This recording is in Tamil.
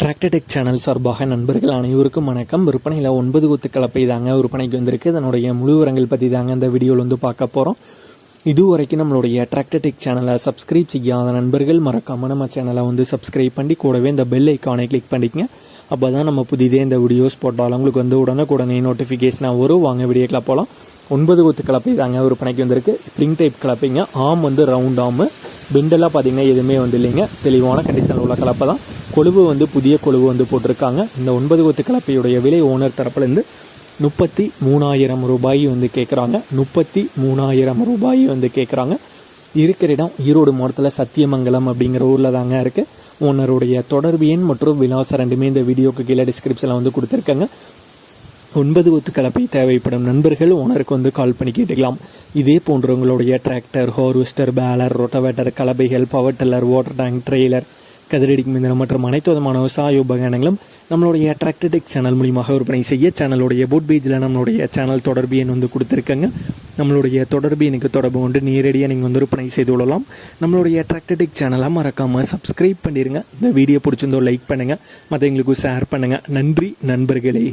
டிராக்டடெக் சேனல் சார்பாக நண்பர்கள் அனைவருக்கும் வணக்கம். விற்பனையில் ஒன்பது கொத்து கலப்பை தாங்க விற்பனைக்கு வந்திருக்கு. அதனுடைய முழு விவரங்கள் பற்றி தாங்க இந்த வீடியோவில் வந்து பார்க்க போகிறோம் இதுவரைக்கும் நம்மளுடைய டிராக்டடெக் சேனலை சப்ஸ்கிரைப் செய்யாத நண்பர்கள் மறக்காம நம்ம சேனலை வந்து சப்ஸ்கிரைப் பண்ணி கூடவே இந்த பெல் ஐக்கானை கிளிக் பண்ணிக்கங்க. அப்போ தான் நம்ம புதிதே இந்த வீடியோஸ் போட்டாலும் உங்களுக்கு வந்து உடனுக்குடனே நோட்டிஃபிகேஷனாக வரும். வாங்க வீடியோக்கில் போகலாம் ஒன்பது கொத்து கலப்பை தாங்க விற்பனைக்கு வந்திருக்கு. ஸ்ப்ரிங் டைப் கலப்பைங்க. ஆம் வந்து ரவுண்ட் ஆம். பெண்டெல்லாம் பார்த்தீங்கன்னா எதுவுமே வந்து இல்லைங்க. தெளிவான கண்டிஷனில் உள்ள கலப்பை தான் கொழுவு வந்து புதிய கொழுவு வந்து போட்டிருக்காங்க. இந்த ஒன்பது கொத்து கலப்பையுடைய விலை ஓனர் தரப்புலேருந்து முப்பத்தி மூணாயிரம் ரூபாய் வந்து கேட்குறாங்க முப்பத்தி மூணாயிரம் ரூபாய் வந்து கேட்குறாங்க இருக்கிற இடம் ஈரோடு மாவட்டத்தில் சத்தியமங்கலம் அப்படிங்கிற ஊரில் தாங்க இருக்குது ஓனருடைய தொடர்பு எண் மற்றும் விலாசம் ரெண்டுமே இந்த வீடியோக்கு கீழே டிஸ்கிரிப்ஷனில் வந்து கொடுத்துருக்காங்க. ஒன்பது ஒத்து கலப்பை தேவைப்படும் நண்பர்கள் ஓனருக்கு வந்து கால் பண்ணி கேட்டுக்கலாம். இதே போன்றவங்களுடைய tractor harvester baler rotavator கலப்பைகள் power tiller water tank trailer கதிரடிக்கும் மிந்திரம் மற்றும் அனைத்து விதமான விவசாய உபகரணங்களும் நம்மளுடைய டிராக்டர்டெக் சேனல் மூலியமாக விற்பனை செய்ய சேனலுடைய போட் பேஜில் நம்மளுடைய சேனல் தொடர்பு எண் வந்து கொடுத்துருக்கங்க. நம்மளுடைய தொடர்பு எனக்கு தொடர்பு கொண்டு நேரடியாக நீங்கள் வந்து விற்பனை செய்து கொள்ளலாம். நம்மளுடைய அட்ராக்டடிக் சேனலை மறக்காமல் சப்ஸ்கிரைப் பண்ணிடுங்க இந்த வீடியோ பிடிச்சிருந்தோ லைக் பண்ணுங்கள் மற்றவங்களுக்கு ஷேர் பண்ணுங்கள் நன்றி நண்பர்களே.